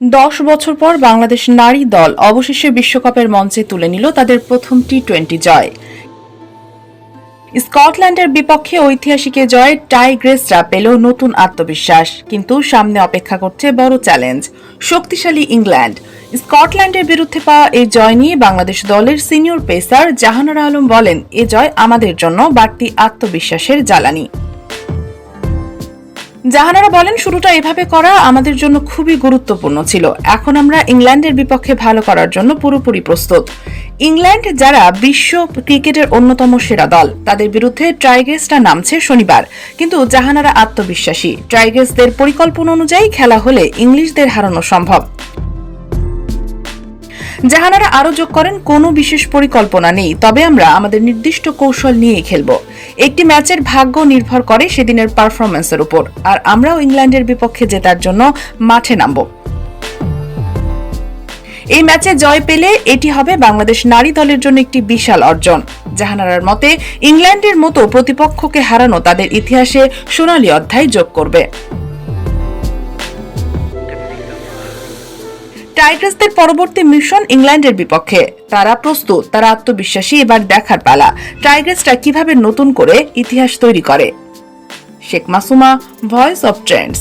দশ বছর পর বাংলাদেশ নারী দল অবশেষে বিশ্বকাপের মঞ্চে তুলে নিল তাদের প্রথম টি টোয়েন্টি জয়। স্কটল্যান্ডের বিপক্ষে ঐতিহাসিক জয়ে টাইগ্রেসরা পেল নতুন আত্মবিশ্বাস, কিন্তু সামনে অপেক্ষা করছে বড় চ্যালেঞ্জ, শক্তিশালী ইংল্যান্ড। স্কটল্যান্ডের বিরুদ্ধে পাওয়া এই জয় নিয়ে বাংলাদেশ দলের সিনিয়র পেসার জাহানারা আলম বলেন, এ জয় আমাদের জন্য বাড়তি আত্মবিশ্বাসের জ্বালানি। জাহানারা বলেন, শুরুটা এভাবে করা আমাদের জন্য খুবই গুরুত্বপূর্ণ ছিল। এখন আমরা ইংল্যান্ডের বিপক্ষে ভালো করার জন্য পুরোপুরি প্রস্তুত। ইংল্যান্ড যারা বিশ্ব ক্রিকেটের অন্যতম সেরা দল, তাদের বিরুদ্ধে ট্রাইগেসরা নামছে শনিবার। কিন্তু জাহানারা আত্মবিশ্বাসী। ট্রাইগেসদের পরিকল্পনা অনুযায়ী খেলা হলে ইংলিশদের হারানো সম্ভব। জাহানারা আরও যোগ করেন, কোনো বিশেষ পরিকল্পনা নেই। তবে আমরা আমাদের নির্দিষ্ট কৌশল নিয়েই খেলব। একটি ম্যাচের ভাগ্য নির্ভর করে সেদিনের পারফরমেন্সের উপর। আর আমরাও ইংল্যান্ডের বিপক্ষে জেতার জন্য মাঠে নামব। এই ম্যাচে জয় পেলে এটি হবে বাংলাদেশ নারী দলের জন্য একটি বিশাল অর্জন। জাহানারার মতে, ইংল্যান্ডের মতো প্রতিপক্ষকে হারানো তাদের ইতিহাসে সোনালী অধ্যায় যোগ করবে। টাইগ্রাসদের পরবর্তী মিশন ইংল্যান্ডের বিপক্ষে। তারা প্রস্তুত, তারা আত্মবিশ্বাসী, এবার দেখার পালা। টাইগ্রাসরা কীভাবে নতুন করে ইতিহাস তৈরি করে? Sheikh Masuma, voice of trends.